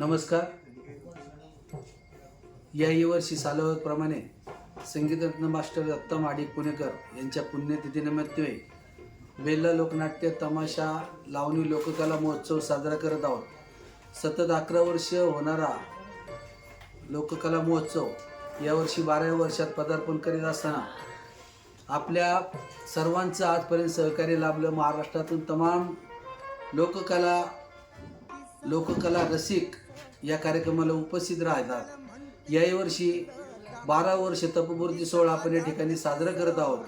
नमस्कार. याही वर्षी सालोप्रमाणे संगीतरत्न मास्टर दत्ता माडिक पुणेकर यांच्या पुण्यतिथीनिमित्त बेल्ला लोकनाट्य तमाशा लावणी लोककला महोत्सव साजरा करत आहोत. सतत अकरा वर्ष होणारा लोककला महोत्सव यावर्षी बाराव्या वर्षात पदार्पण करीत असताना आपल्या सर्वांचं आजपर्यंत सहकार्य लाभलं. महाराष्ट्रातून तमाम लोककला लोककला रसिक या कार्यक्रमाला उपस्थित राहतात. याही वर्षी बारा वर्ष तपपूर्ती सोहळा आपण या ठिकाणी साजरा करत आहोत.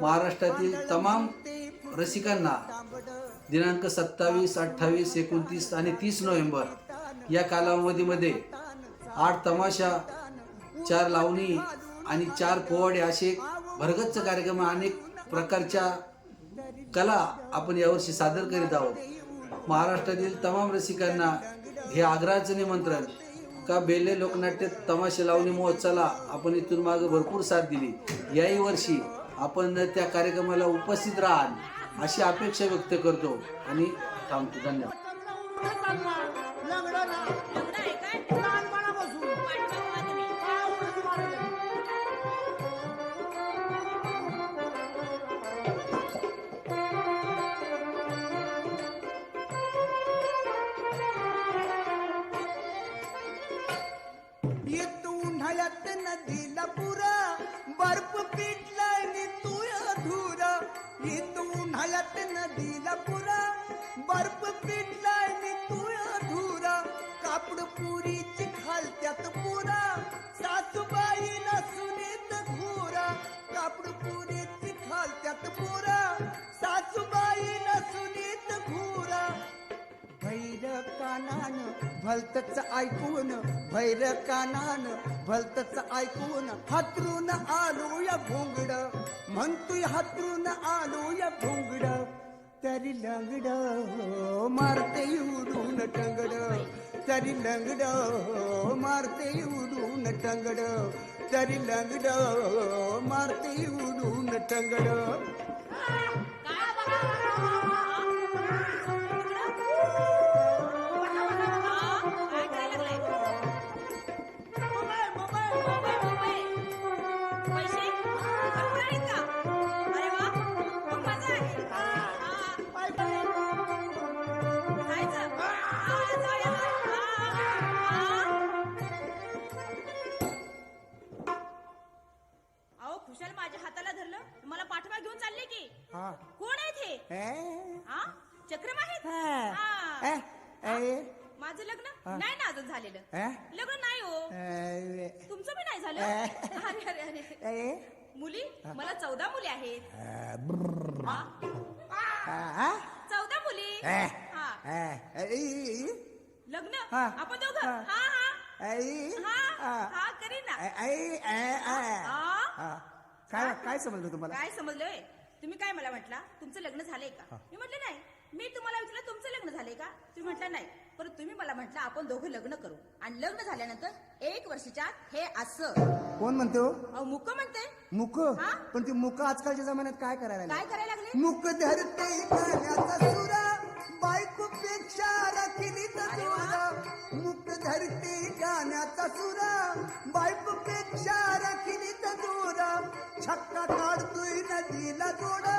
महाराष्ट्रातील तमाम रसिकांना दिनांक सत्तावीस अठ्ठावीस एकोणतीस आणि तीस नोव्हेंबर या कालावधीमध्ये आठ तमाशा चार लावणी आणि चार पोवाडे असे भरगच्च कार्यक्रम अनेक प्रकारच्या कला आपण यावर्षी सादर करीत आहोत. महाराष्ट्रातील तमाम रसिकांना हे आग्रहाचं निमंत्रण का बेले लोकनाट्य तमाशे लावणी महोत्सवाला आपण इथून मागे भरपूर साथ दिली. याही वर्षी आपण त्या कार्यक्रमाला उपस्थित राहाल अशी अपेक्षा व्यक्त करतो आणि थांबतो. धन्यवाद. नदीला कानान भलतच ऐकून भैर कानान भलतच ऐकून हातरून आलो या भोंगड. म्हणतोय हातरून आलो या भोंगड. तरी लंगड मारते उडून टंगड. तरी लंगड मारते उडून टंगड. तरी लंगड मारते उडून टंगड. चक्रम आहेत हा. हा. ए? माझं लग्न. नाही ना अजून झालेलं? लग्न नाही हो? तुमचं बी नाही झालं. अरे अरे अरे ए? मुली मला चौदा मुली आहेत. हा? हा, हा? चौदा मुली? हा लग्न हा. आपण दोघं हा. हा हा हा हा. हा करीन ना. हा? हा. काय काय समजलं तुम्हाला काय समजलंय तुम्ही काय मला म्हटला तुमचं लग्न झालंय का मी म्हटलं नाही मी तुम्हाला विचारलं तुमचं लग्न झालंय का? तुम्ही म्हटलं नाही. पण तुम्ही मला म्हटलं आपण दोघं लग्न करू. आणि लग्न झाल्यानंतर एक वर्षाच्या आत हे असं. कोण म्हणतो अहो मुक म्हणते. मुक? हा? पण ती मुक आजकालच्या जमान्यात काय करायला काय? करायला लागले? मुक धरते गाण्याचा सुरा बायको पेक्षा राखिली अरे वा. मुक धरते गाण्याचा सुरा बायको पेक्षा राखिली जोरा छक्का काढतोय नदीला जोडा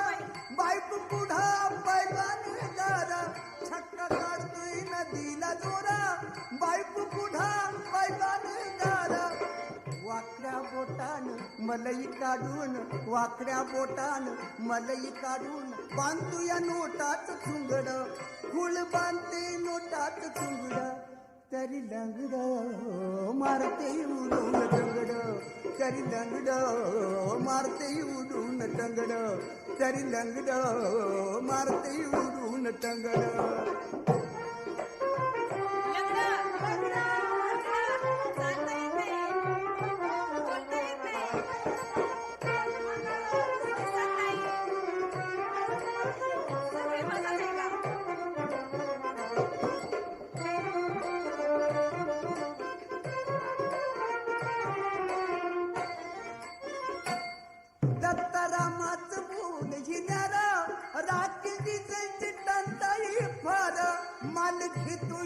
मलई काढून वाकड्या बोटान मलई काढून बांधतो या नोटात चुंगड फुल बांधते नोटात चुंगड तरी लंगड मारते उडून दंगड. तरी लंगड मारते उडून दंगड. तरी लंगड मारते उडून दंगड.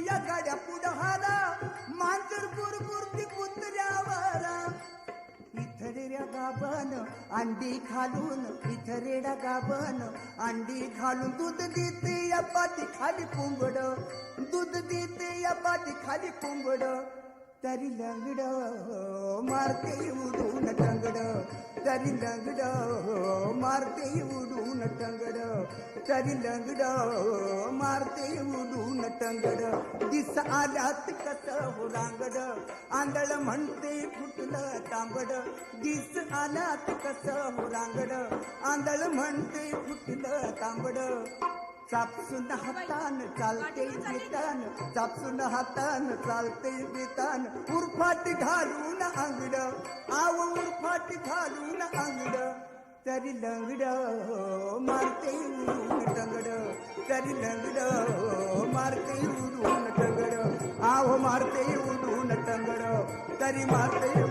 या गाड्या पुढहारा मांजर गुरगुरती कुत्र्यावर. इथरेड्या गाभन अंडी खालून इथरेडा गाभन अंडी घालून दूध देते या पाती खाली कोंबड. दूध देते या पाती खाली कोंबड. तरी लंगड मारते उडून टंगड तरी लंगड मारते उडून टंगड तरी लंगड मारते उडून टंगड दिस आल्यात कस हो रांगड आंधळ म्हणते फुटलं तांबड दिस चापसून हातान चालते बितान चापसून हातान चालते बितान उरफाट घालून अंगड आव उरफाट घालून अंगड. तरी लंगड मारते उरून टंगड तरी लंगड मारते उरून टंगड. आव मारते उरून टंगड तरी मारते